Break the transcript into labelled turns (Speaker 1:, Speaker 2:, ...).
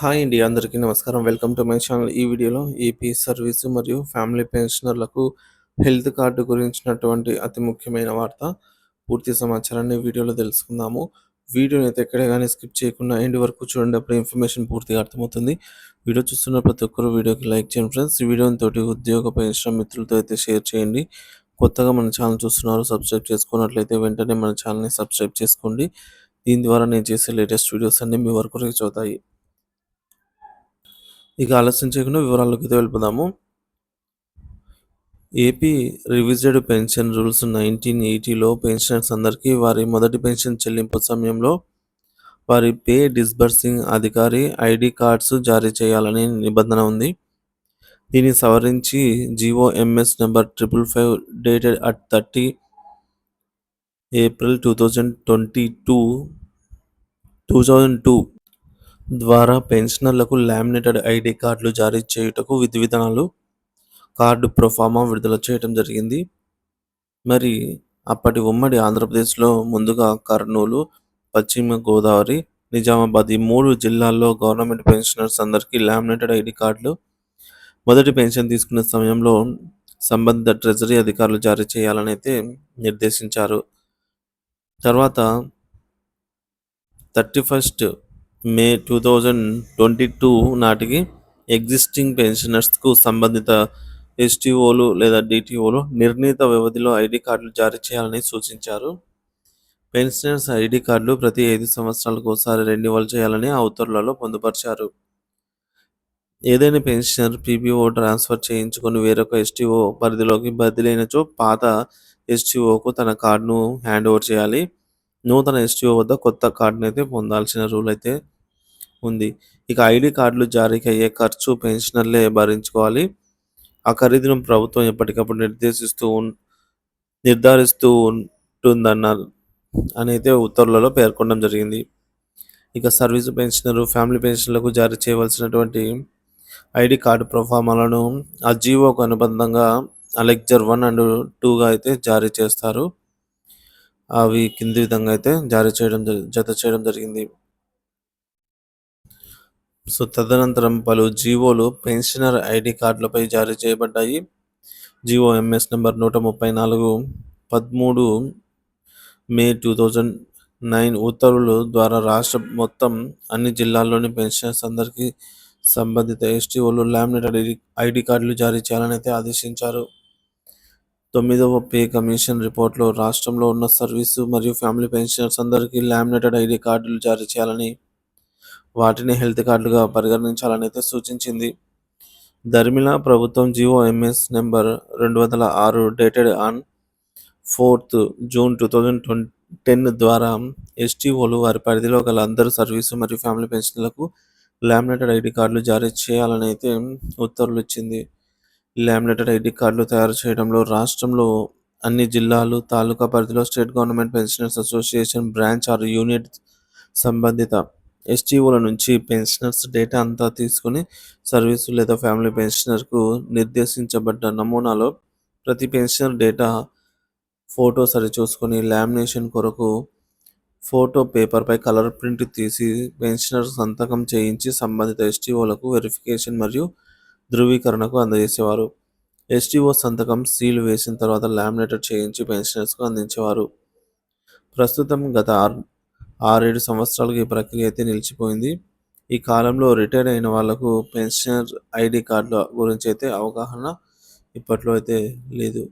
Speaker 1: Hi అండి అందరికీ నమస్కారం. Welcome to my channel. ఈ వీడియోలో ఏపీ సర్వీస్ మరియు ఫ్యామిలీ పెన్షనర్లకు హెల్త్ కార్డు గురించినటువంటి అతి ముఖ్యమైన వార్త పూర్తి సమాచారాన్ని వీడియోలో తెలుసుకుందాము. వీడియోని అయితే ఎక్కడే కానీ స్కిప్ చేయకుండా ఎండ్ వరకు చూడండి అప్పుడు ఇన్ఫర్మేషన్ పూర్తిగా అర్థమవుతుంది. వీడియో చూస్తున్న ప్రతి ఒక్కరు వీడియోకి లైక్ చేయండి ఫ్రెండ్స్. ఈ వీడియోని తోటి ఉద్యోగ పెన్షన్ మిత్రులతో అయితే షేర్ చేయండి. కొత్తగా మన ఛానల్ చూస్తున్నారు సబ్స్క్రైబ్ చేసుకున్నట్లయితే వెంటనే మన ఛానల్ని సబ్స్క్రైబ్ చేసుకోండి. దీని ద్వారా నేను చేసే లేటెస్ట్ వీడియోస్ అన్ని మీ వరకు రీచ్ అవుతాయి. ఇక ఆలస్యం చేయకుండా వివరాల్లోకి అయితే వెళ్ళిపోదాము. AP revised pension rules nineteen ఎయిటీలో pensioners అందరికీ వారి మొదటి పెన్షన్ చెల్లింపు సమయంలో వారి పే డిస్బర్సింగ్ అధికారి ఐడి కార్డ్స్ జారీ చేయాలని నిబంధన ఉంది. దీన్ని సవరించి GO MS number triple five dated at thirty April two thousand twenty two two thousand two ద్వారా పెన్షనర్లకు లామినేటెడ్ ఐడి కార్డులు జారీ చేయుటకు విధి విధానాలు కార్డు ప్రొఫామా విడుదల చేయడం జరిగింది. మరి అప్పటి ఉమ్మడి ఆంధ్రప్రదేశ్లో ముందుగా కర్నూలు పశ్చిమ గోదావరి నిజామాబాద్ ఈ మూడు జిల్లాల్లో గవర్నమెంట్ పెన్షనర్స్ అందరికీ లామినేటెడ్ ఐడి కార్డులు మొదటి పెన్షన్ తీసుకునే సమయంలో సంబంధిత ట్రెజరీ అధికారులు జారీ చేయాలని అయితే నిర్దేశించారు. తర్వాత thirty first May two thousand twenty two నాటికి ఎగ్జిస్టింగ్ పెన్షనర్స్కు సంబంధిత ఎస్టీఓలు లేదా డిటిఓలు నిర్ణీత వ్యవధిలో ఐడి కార్డులు జారీ చేయాలని సూచించారు. పెన్షనర్స్ ఐడి కార్డులు ప్రతి ఐదు సంవత్సరాలకు ఒకసారి రెన్యువల్ చేయాలని ఆ ఉత్తర్వులలో పొందుపరిచారు. ఏదైనా పెన్షనర్ పీపీఓ ట్రాన్స్ఫర్ చేయించుకొని వేరొక ఎస్టీఓ పరిధిలోకి బదిలైనచో పాత ఎస్టీఓకు తన కార్డును హ్యాండ్ ఓవర్ చేయాలి. నూతన ఎస్టీఓ వద్ద కొత్త కార్డును అయితే పొందాల్సిన రూల్ అయితే ఉంది. ఇక ఐడి కార్డులు జారీకి అయ్యే ఖర్చు పెన్షనర్లే భరించుకోవాలి. ఆ ఖరీదును ప్రభుత్వం ఎప్పటికప్పుడు నిర్దేశిస్తూ ఉన్ నిర్ధారిస్తూ ఉంటుందన్నారు. అని అయితే ఉత్తర్వులలో పేర్కొనడం జరిగింది. ఇక సర్వీసు పెన్షనరు ఫ్యామిలీ పెన్షన్లకు జారీ చేయవలసినటువంటి ఐడి కార్డు ప్రొఫామాలను ఆ జీవోకు అనుబంధంగా అలెక్జర్ వన్ అండ్ టూగా అయితే జారీ చేస్తారు. అవి కింది విధంగా అయితే జారీ చేయడం జత చేయడం జరిగింది. సో తదనంతరం పలు జీవోలు పెన్షనర్ ఐడి కార్డులపై జారీ చేయబడ్డాయి. జీవో ఎంఎస్ నెంబర్ నూట ముప్పై నాలుగు పదమూడు మే టూ థౌజండ్ నైన్ ఉత్తర్వులు ద్వారా రాష్ట్ర మొత్తం అన్ని జిల్లాల్లోని పెన్షనర్స్ అందరికీ సంబంధిత ఎస్టీఓలు లామినేటెడ్ ఐడి కార్డులు జారీ చేయాలని అయితే ఆదేశించారు. తొమ్మిదవ పే కమిషన్ రిపోర్ట్లో రాష్ట్రంలో ఉన్న సర్వీసు మరియు ఫ్యామిలీ పెన్షనర్స్ అందరికీ లామినేటెడ్ ఐడి కార్డులు జారీ చేయాలని వాటిని హెల్త్ కార్డులుగా పరిగణించాలని అయితే సూచించింది. దర్మిలా ప్రభుత్వం జియో ఎంఎస్ నెంబర్ రెండు వందల ఆరు dated on fourth June two thousand twenty ten ద్వారా ఎస్టీఓలు వారి పరిధిలో గల అందరు సర్వీసు మరియు ఫ్యామిలీ పెన్షన్లకు లామినేటెడ్ ఐడి కార్డులు జారీ చేయాలని అయితే ఉత్తర్వులు ఇచ్చింది. లామినేటెడ్ ఐడి కార్డులు తయారు చేయడంలో రాష్ట్రంలో అన్ని జిల్లాలు తాలూకా పరిధిలో state government pensioners association branch or unit సంబంధిత ఎస్టీఓల నుంచి పెన్షనర్స్ డేటా అంతా తీసుకుని సర్వీసు లేదా ఫ్యామిలీ పెన్షనర్కు నిర్దేశించబడ్డ నమూనాలో ప్రతి పెన్షనర్ డేటా ఫోటో సరిచూసుకొని లామినేషన్ కొరకు ఫోటో పేపర్పై కలర్ ప్రింట్ తీసి పెన్షనర్ సంతకం చేయించి సంబంధిత ఎస్టీఓలకు వెరిఫికేషన్ మరియు ధృవీకరణకు అందజేసేవారు. ఎస్టీఓ సంతకం సీలు వేసిన తర్వాత లామినేటెడ్ చేయించి పెన్షనర్స్కు అందించేవారు. ప్రస్తుతం గత ఆరు ఆరేడు సంవత్సరాలకు ఈ ప్రక్రియ అయితే నిలిచిపోయింది. ఈ కాలంలో రిటైర్ అయిన వాళ్ళకు పెన్షనర్ ఐడి కార్డుల గురించి అయితే అవగాహన ఇప్పట్లో అయితే లేదు.